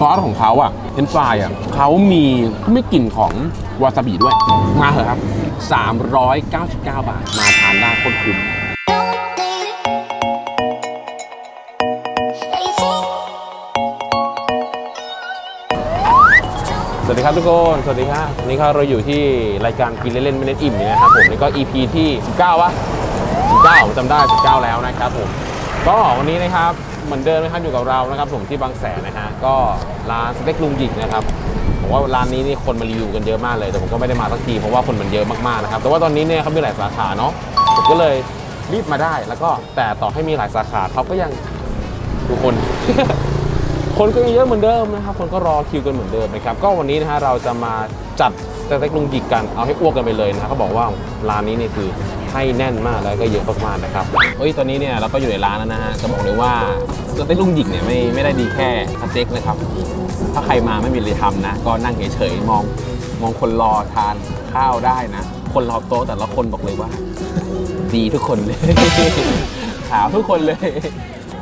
ซอสของเขาอะเป็นฟรายอะเขามีไม่กลิ่นของวาซาบิด้วย มาเถอะครับ 399 บาท มาทานได้คตรคุ้มสวัสดีครับทุกคน สวัสดีครับวันนี้ครับเราอยู่ที่รายการกินเล่นๆไม่เน้นอิ่มเนี่ยนะครับผมนี่ก็ EP ที่ 19วะ19ผมจำได้ 19 แล้วนะครับผม ก็วันนี้นะครับ เหมือนเดิมนะครับอยู่กับเรานะครับผมที่บางแสนนะฮะก็ร้านสเต็กลุงหยิกนะครับผมว่าร้านนี้นี่คนมารีวิวกันเยอะมากเลย แต่ผมก็ไม่ได้มาสักทีเพราะว่าคนมันเยอะมากๆนะครับแต่ว่าตอนนี้เนี่ยเขามีหลายสาขาเนาะผมก็เลยรีบมาได้แล้วก็แต่ต่อให้มีหลายสาขาเขาก็ยังทุกคน คนก็ยังเยอะเหมือนเดิมนะครับ คนก็รอคิวกันเหมือนเดิมนะครับ ก็วันนี้นะฮะเราจะมาจัดสเต็กลุงหยิกกัน เอาให้อ้วกกันไปเลยนะครับเขาบอกว่าร้านนี้เนี่ยคือให้แน่นมากแล้วก็เยอะมากๆนะครับเฮ้ย ตอนนี้เนี่ยเราก็อยู่ในร้านแล้วนะฮะ จะบอกเลยว่าสเต็กลุงหยิกเนี่ยไม่ไม่ได้ดีแค่สเต็กนะครับ ถ้าใครมาไม่มีอะไรทำนะ ก็นั่งเฉยๆมองมองคนรอทานข้าวได้นะ คนรอโต๊ะแต่ละคนบอกเลยว่า ดีทุกคนเลย ขาวทุกคนเลย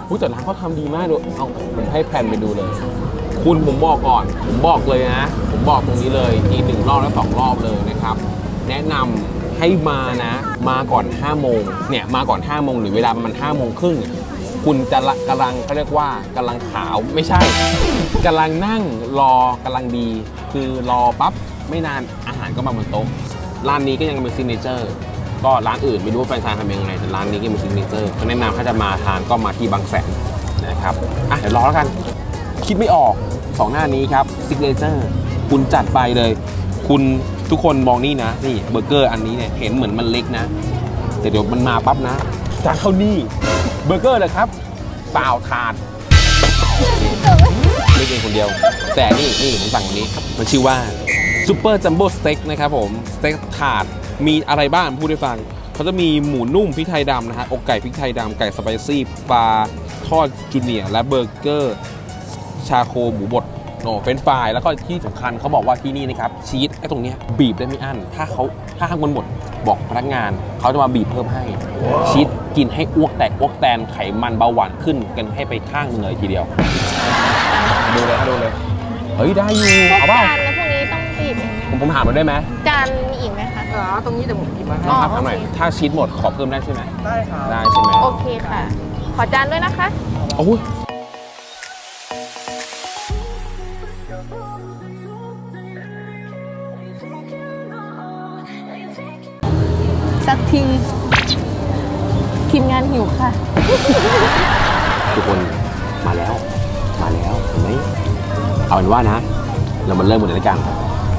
ผู้จัดร้านเขาทำดีมากดูเอาผมให้แผ่นไปดูเลย คุณผมบอกก่อน ผมบอกเลยนะ ผมบอกตรงนี้เลยอีหนึ่งรอบและสองรอบเลยนะครับ แนะนำให้มานะ มาก่อน5โมงเนี่ยมาก่อน5โมงหรือเวลามัน5โมงครึ่งคุณจะละกำลังเขาเรียกว่ากำลังขาวไม่ใช่กำลังนั่งรอกำลังดี คือรอปั๊บไม่นานอาหารก็มาบนโต๊ะร้านนี้ก็ยังเป็นซิกเนเจอร์ ก็ร้านอื่นไม่รู้ว่าแฟรนไชส์ทำยังไงแต่ร้านนี้ก็มีซิกเนเจอร์ก็แนะนำถ้าจะมาทานก็มาที่บางแสนนะครับอะเดี๋ยวรอแล้วกัน คิดไม่ออกสองหน้านี้ครับซิกเนเจอร์คุณจัดไปเลย คุณทุกคนมองนี่นะ นี่เบอร์เกอร์อันนี้เนี่ยเห็นเหมือนมันเล็กนะ แต่เดี๋ยวมันมาปั๊บนะจานเท่านี้เบอร์เกอร์เลยครับ เปล่าถาดเล็กเองคนเดียว แต่นี่นี่ผมสั่งวันนี้ มันชื่อว่าซูเปอร์จัมโบ้สเต็กนะครับผมสเต็กถาด มีอะไรบ้างพูดให้ฟังเขาจะมีหมูนุ่มพริกไทยดำนะฮะอกไก่พริกไทยดำไก่สไปซี่ปลาทอดจูเนียร์และเบอร์เกอร์ ชาโคหมูบดโอ้เฟรนฟรายแล้วก็ที่สำคัญเขาบอกว่าที่นี่นะครับชีสไอ้ตรงเนี้ยบีบได้ไม่อั้นถ้าเขาถ้าข้างบนหมดบอกพนักงานเขาจะมาบีบเพิ่มให้ ชีสกินให้อ้วกแตกอ้วกแตนไขมันเบาหวานขึ้นกันให้ไปข้างหนึงเลยทีเดียว ดูเลยดูเลย เฮ้ย ได้อยู่ เอาเปล่า ผมผมถามมันได้ไหมจานมีอีกไหมคะอ๋อตรงนี้เดี๋ยวผมหยิบมาให้อ๋อถามหน่อยถ้าชีสหมดขอเพิ่มได้ใช่ไหมได้ครับได้ใช่ไหมโอเคค่ะ ขอจานด้วยนะคะโอ้ยสักทีทีมงานหิวค่ะ ทุกคนมาแล้ว มาแล้วเห็นไหมเอาเป็นว่านะ เรามาเริ่มกันเลยละกัน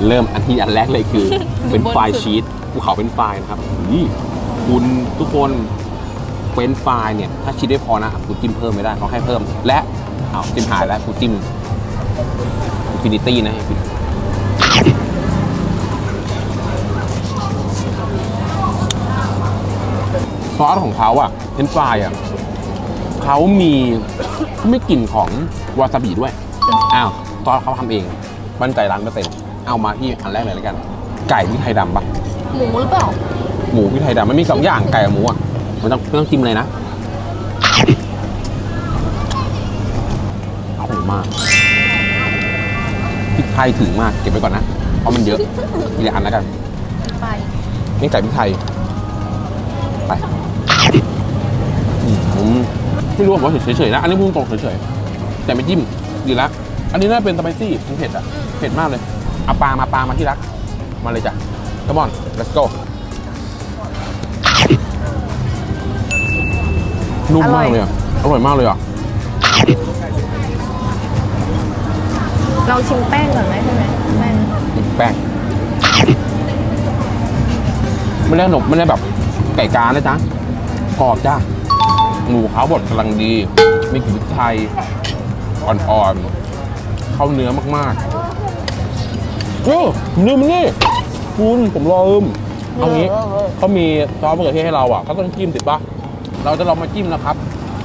เริ่มอันที่อันแรกเลยคือ เป็นไฟล์ชีสภูเขาเป็นไฟล์นะครับนี่คุณทุกคนเป็นไฟล์เนี่ยถ้าชีสไม่พอนะคุณจิ้มเพิ่มไม่ได้เขาให้เพิ่ม และเอาจิ้มหายแล้วคุณจิ้มอินฟินิตี้นะซอสของเขาอะเป็นไฟล์อะเขามีไม่กลิ่นของวาซาบิด้วย อ้าวซอสเขาทำเอง มั่นใจร้านเปอร์เซ็นต์ เอามาที่อันแรกเลยแล้วกัน ไก่พริกไทยดำปะหมูหรือเปล่า หมูพริกไทยดำมันมีสองอย่างไก่กับหมูอะมันต้องไม่ต้องจิ้มเลยนะอร่อยมากพริกไทยถึงมากเก็บไว้ก่อนนะเพราะมันเยอะทีละอันแล้วกันไปนี่ไก่พริกไทยไปอืมไม่รู้ว่าเฉยๆนะ อันนี้พูดตรงๆเฉยๆแต่ไม่จิ้มดีละอันนี้น่าเป็นสไปซี่มันเผ็ดอะเผ็ดมากเลย เอาปลามาปลามาที่รัก มาเลยจ้ะ come on let's go นุ่มมากเลยอะ อร่อยมากเลยอะ เราชิมแป้งก่อนไหมใช่ไหมแป้งแป้งไม่ได้ขนมไม่ได้แบบไก่กานะจ๊ะกรอบจ้าหมูเขาบดกำลังดี มีกลิ่นพริกไทยอ่อนๆ เข้าเนื้อมากๆ โอ้ลืมมันนี่คุณผมรอลืมเอางี้เขามีซอสมะเขือเทศให้เราอะเขาต้องจิ้มติดปะเราจะลองมาจิ้มนะครับ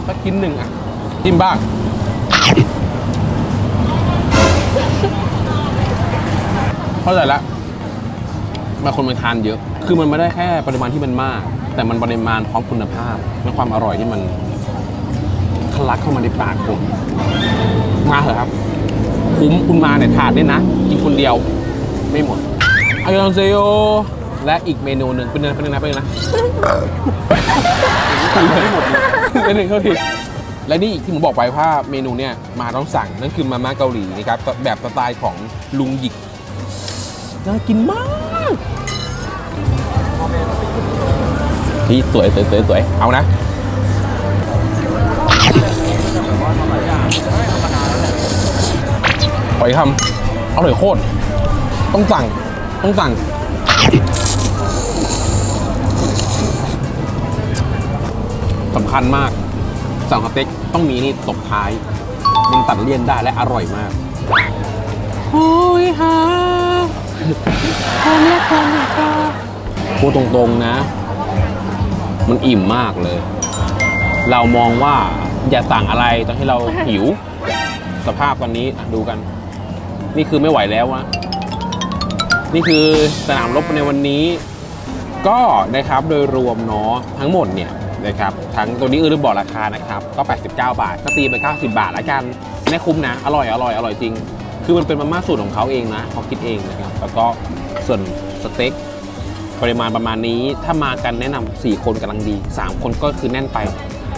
สักชิ้นหนึ่งอะจิ้มบ้างเข้าใจแล้วบางคนมันทานเยอะ คือมันไม่ได้แค่ปริมาณที่มันมาก แต่มันปริมาณพร้อมคุณภาพและความอร่อยที่มันทะลักเข้ามาในปากผมมาเถอะครับ คุ้มคุณมาเนี่ยถาดเนี่ยนะกินคนเดียว ไม่หมดอายองเซโยและอีกเมนูหนึ่งเป็นเนื้อเป็นเนื้อเป็นเนื้อนะไม่หมดเป็นหนึ่งเขาทีและนี่อีกที่ผมบอกไปว่าเมนูเนี่ยมาต้องสั่งนั่นคือมาม่าเกาหลีนะครับแบบสไตล์ของลุงหยิกน่ากินมากพี่สวยสวยสวยสวยเอานะหอยคำอร่อยโคตร ต้องสั่ง ต้องสั่ง สำคัญมากสั่งสเต็กต้องมีนี่ตบท้าย มันตัดเลี่ยนได้และอร่อยมากโอ้ยฮะความรักความรักพูดตรงๆนะ มันอิ่มมากเลย เรามองว่าอย่าสั่งอะไรตอนที่เราหิว สภาพตอนนี้อะดูกัน นี่คือไม่ไหวแล้ววะ นี่คือสนามรบในวันนี้ ก็นะครับโดยรวมเนาะทั้งหมดเนี่ยนะครับทั้งตัวนี้เออลืมบอกราคานะครับก็ 89 บาทก็ตีไป90 บาทแล้วกันไม่คุ้มนะ อร่อยอร่อยอร่อยจริง คือมันเป็นมาม่าสูตรของเขาเองนะเขาคิดเองนะครับแล้วก็ส่วนสเต็กปริมาณประมาณนี้ถ้ามากันแนะนำ4คนกำลังดี 3 คนก็คือแน่นไป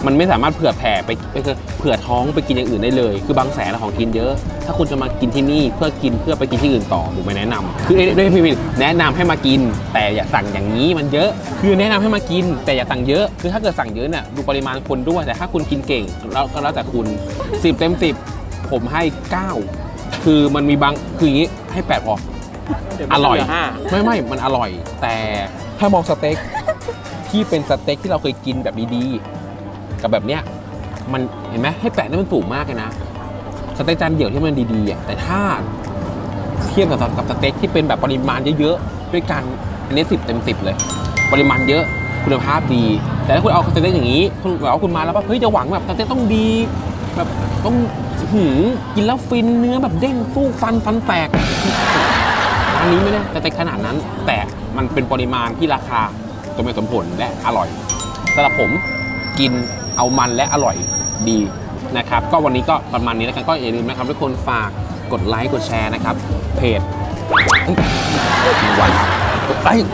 มันไม่สามารถเผื่อแผ่ไปไปคือเผื่อท้องไปกินอย่างอื่นได้เลย คือบางแสนของกินเยอะ ถ้าคุณจะมากินที่นี่เพื่อกินเพื่อไปกินที่อื่นต่อผมไม่แนะนำคือด้วยพี่แนะนำให้มากิน แต่อย่าสั่งอย่างนี้มันเยอะ คือแนะนำให้มากิน แต่อย่าสั่งเยอะ คือถ้าเกิดสั่งเยอะเนี่ยดูปริมาณคนด้วย แต่ถ้าคุณกินเก่งแล้วก็แล้วแต่คุณ10เต็ม10 ผมให้ 9 คือมันมีบางคืออย่างนี้ให้8พออร่อยไม่ไม่มันอร่อย แต่ถ้ามองสเต็กที่เป็นสเต็กที่เราเคยกินแบบดีๆ กับแบบเนี้ยมันเห็นไหมให้แปะนี่มันสูงมากเลยนะสเต็กจานเดี่ยวที่มันดีๆอะแต่ถ้าเทียบกับกับสเต็กที่เป็นแบบปริมาณเยอะๆด้วยกันอันนี้สิบเต็มสิบเลย ปริมาณเยอะคุณภาพดี แต่ถ้าคุณเอาสเต็กอย่างนี้คุณแบบว่าคุณมาแล้วว่าเฮ้ยจะหวังแบบสเต็กต้องดีแบบต้องหืมกินแล้วฟินเนื้อแบบเด้งฟูฟันฟันแตกร้านนี้ไม่ได้สเต็กขนาดนั้น แต่มันเป็นปริมาณที่ราคาสมเหตุสมผลและอร่อยสำหรับผมกิน เอามันและอร่อยดีนะครับ ก็วันนี้ก็ประมาณนี้แล้วกันก็อย่าลืมนะครับทุกคนฝากกดไลค์กดแชร์นะครับ เพจวันกดไลค์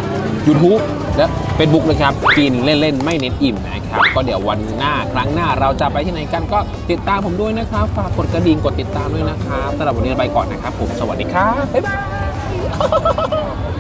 ยูทูบและเฟซบุ๊กนะครับ กินเล่น ๆ ไม่เน้นอิ่มนะครับ ก็เดี๋ยววันหน้าครั้งหน้าเราจะไปที่ไหนกันก็ติดตามผมด้วยนะครับ ฝากกดกระดิ่งกดติดตามด้วยนะครับสำหรับวันนี้ไปก่อนนะครับผมสวัสดีครับบ๊ายบาย